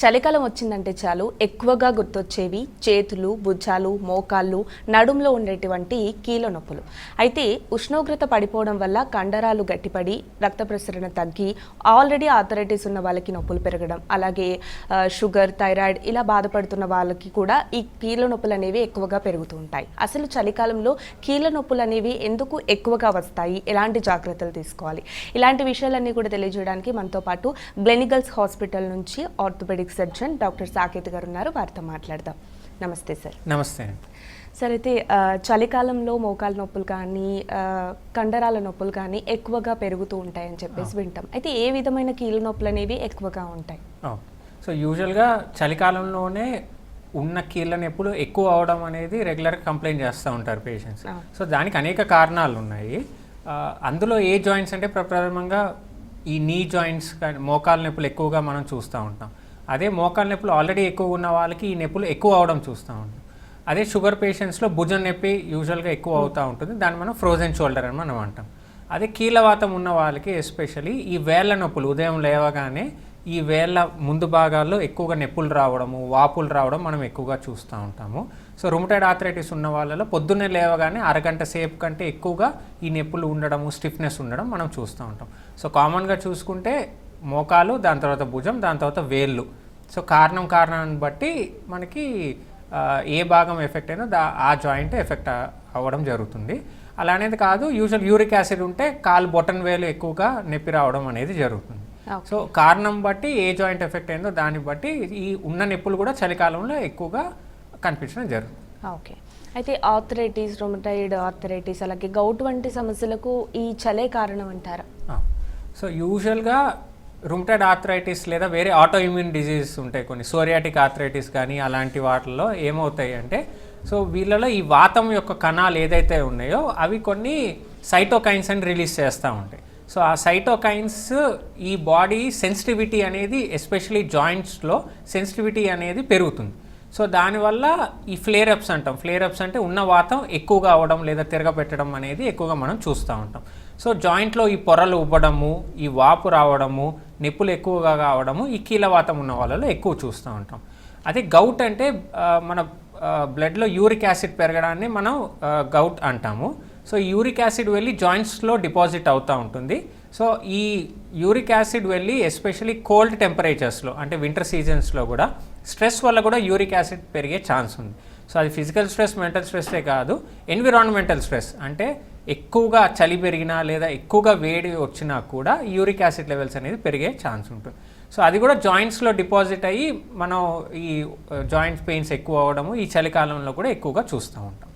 చలికాలం వచ్చిందంటే చాలు ఎక్కువగా గుర్తొచ్చేవి చేతులు భుజాలు మోకాళ్ళు నడుంలో ఉండేటువంటి కీళ్ళ నొప్పులు. అయితే ఉష్ణోగ్రత పడిపోవడం వల్ల కండరాలు గట్టిపడి రక్త ప్రసరణ తగ్గి ఆల్రెడీ ఆథరైటిస్ ఉన్న వాళ్ళకి నొప్పులు పెరగడం అలాగే షుగర్ థైరాయిడ్ ఇలా బాధపడుతున్న వాళ్ళకి కూడా ఈ కీళ్ళ నొప్పులు అనేవి ఎక్కువగా పెరుగుతూ ఉంటాయి. అసలు చలికాలంలో కీళ్ళ నొప్పులు అనేవి ఎందుకు ఎక్కువగా వస్తాయి? ఎలాంటి జాగ్రత్తలు తీసుకోవాలి? ఇలాంటి విషయాలన్నీ కూడా తెలియజేయడానికి మనతో పాటు గ్లెనిగల్స్ హాస్పిటల్ నుంచి ఆర్థోపెడిక్ సర్జన్ డాక్టర్ సాకేత్ గారు ఉన్నారు. వారితో మాట్లాడదాం. నమస్తే సార్. నమస్తే సార్ అయితే చలికాలంలో మోకాల నొప్పులు కానీ కండరాల నొప్పులు కానీ ఎక్కువగా పెరుగుతూ ఉంటాయని చెప్పేసి వింటాం. అయితే ఏ విధమైన కీళ్ళ నొప్పులు అనేవి ఎక్కువగా ఉంటాయి. సో యూజువల్గా చలికాలంలోనే ఉన్న కీళ్ళ నొప్పులు ఎక్కువ అవడం అనేది రెగ్యులర్గా కంప్లైంట్ చేస్తూ ఉంటారు పేషెంట్స్. సో దానికి అనేక కారణాలు ఉన్నాయి. అందులో ఏ జాయింట్స్ అంటే ప్రప్రథమంగా ఈ నీ జాయింట్స్ కానీ మోకాల నొప్పులు ఎక్కువగా మనం చూస్తూ ఉంటాం. అదే మోకాల నొప్పులు ఆల్రెడీ ఎక్కువ ఉన్న వాళ్ళకి ఈ నొప్పులు ఎక్కువ అవడం చూస్తూ ఉంటాం. అదే షుగర్ పేషెంట్స్లో భుజం నొప్పి యూజువల్గా ఎక్కువ అవుతూ ఉంటుంది. దాన్ని మనం ఫ్రోజన్ షోల్డర్ అని మనం అంటాం. అదే కీలవాతం ఉన్న వాళ్ళకి ఎస్పెషల్లీ ఈ వేళ్ళ నొప్పులు ఉదయం లేవగానే ఈ వేళ్ళ ముందు భాగాల్లో ఎక్కువగా నొప్పులు రావడము వాపులు రావడం మనం ఎక్కువగా చూస్తూ ఉంటాము. సో రుమటైడ్ ఆథరైటిస్ ఉన్న వాళ్ళలో పొద్దున్నే లేవగానే అరగంట సేపు కంటే ఎక్కువగా ఈ నొప్పులు ఉండడము స్టిఫ్నెస్ ఉండడం మనం చూస్తూ ఉంటాం. సో కామన్గా చూసుకుంటే మోకాలు దాని తర్వాత భుజం దాని తర్వాత వేళ్ళు సో కారణం కారణాన్ని బట్టి మనకి ఏ భాగం ఎఫెక్ట్ అయినా దా ఆ జాయింట్ ఎఫెక్ట్ అవ్వడం జరుగుతుంది. అలా అనేది కాదు యూజువల్ యూరిక్ యాసిడ్ ఉంటే కాలు బొటన్ వేలు ఎక్కువగా నొప్పి రావడం అనేది జరుగుతుంది. సో కారణం బట్టి ఏ జాయింట్ ఎఫెక్ట్ అయిందో దాన్ని బట్టి ఈ ఉన్న నొప్పులు కూడా చలికాలంలో ఎక్కువగా కనిపించడం జరుగుతుంది. ఓకే. అయితే ఆర్థరైటిస్ రొమటైడ్ ఆర్థరైటిస్ అలాగే గౌట్ వంటి సమస్యలకు ఈ చలే కారణం అంటారా. సో యూజువల్గా రుమటైడ్ ఆర్థరైటిస్ లేదా వేరే ఆటో ఇమ్యూన్ డిజీజ్ ఉంటాయి కొన్ని. సోరియాటిక్ ఆర్థరైటిస్ కానీ అలాంటి వాటిల్లో ఏమవుతాయి అంటే సో వీళ్ళలో ఈ వాతం యొక్క కణాలు ఏదైతే ఉన్నాయో అవి కొన్ని సైటోకైన్స్ అని రిలీజ్ చేస్తూ ఉంటాయి. సో ఆ సైటోకైన్స్ ఈ బాడీ సెన్సిటివిటీ అనేది ఎస్పెషలీ జాయింట్స్లో సెన్సిటివిటీ అనేది పెరుగుతుంది. సో దానివల్ల ఈ ఫ్లేర్ అప్స్ అంటాం. ఫ్లేర్ అప్స్ అంటే ఉన్న వాతం ఎక్కువగా అవ్వడం లేదా తిరగపెట్టడం అనేది ఎక్కువగా మనం చూస్తూ ఉంటాం. సో జాయింట్లో ఈ పొరలు ఉబ్బడము ఈ వాపు రావడము నొప్పులు ఎక్కువగా కావడము ఈ కీలవాతం ఉన్న వాళ్ళలో ఎక్కువ చూస్తూ ఉంటాం. అదే గౌట్ అంటే మన బ్లడ్లో యూరిక్ యాసిడ్ పెరగడాన్ని మనం గౌట్ అంటాము. సో యూరిక్ యాసిడ్ వెళ్ళి జాయింట్స్లో డిపాజిట్ అవుతూ ఉంటుంది. సో ఈ యూరిక్ యాసిడ్ వెళ్ళి ఎస్పెషలీ కోల్డ్ టెంపరేచర్స్లో అంటే వింటర్ సీజన్స్లో కూడా స్ట్రెస్ వల్ల కూడా యూరిక్ యాసిడ్ పెరిగే ఛాన్స్ ఉంది. సో అది ఫిజికల్ స్ట్రెస్ మెంటల్ స్ట్రెస్సే కాదు ఎన్విరాన్మెంటల్ స్ట్రెస్. అంటే ఎక్కువగా చలి పెరిగినా లేదా ఎక్కువగా వేడి వచ్చినా కూడా యూరిక్ యాసిడ్ లెవెల్స్ అనేది పెరిగే ఛాన్స్ ఉంటుంది. సో అది కూడా జాయింట్స్లో డిపాజిట్ అయ్యి మనం ఈ జాయింట్స్ పెయిన్స్ ఎక్కువ అవ్వడము ఈ చలికాలంలో కూడా ఎక్కువగా చూస్తూ ఉంటాం.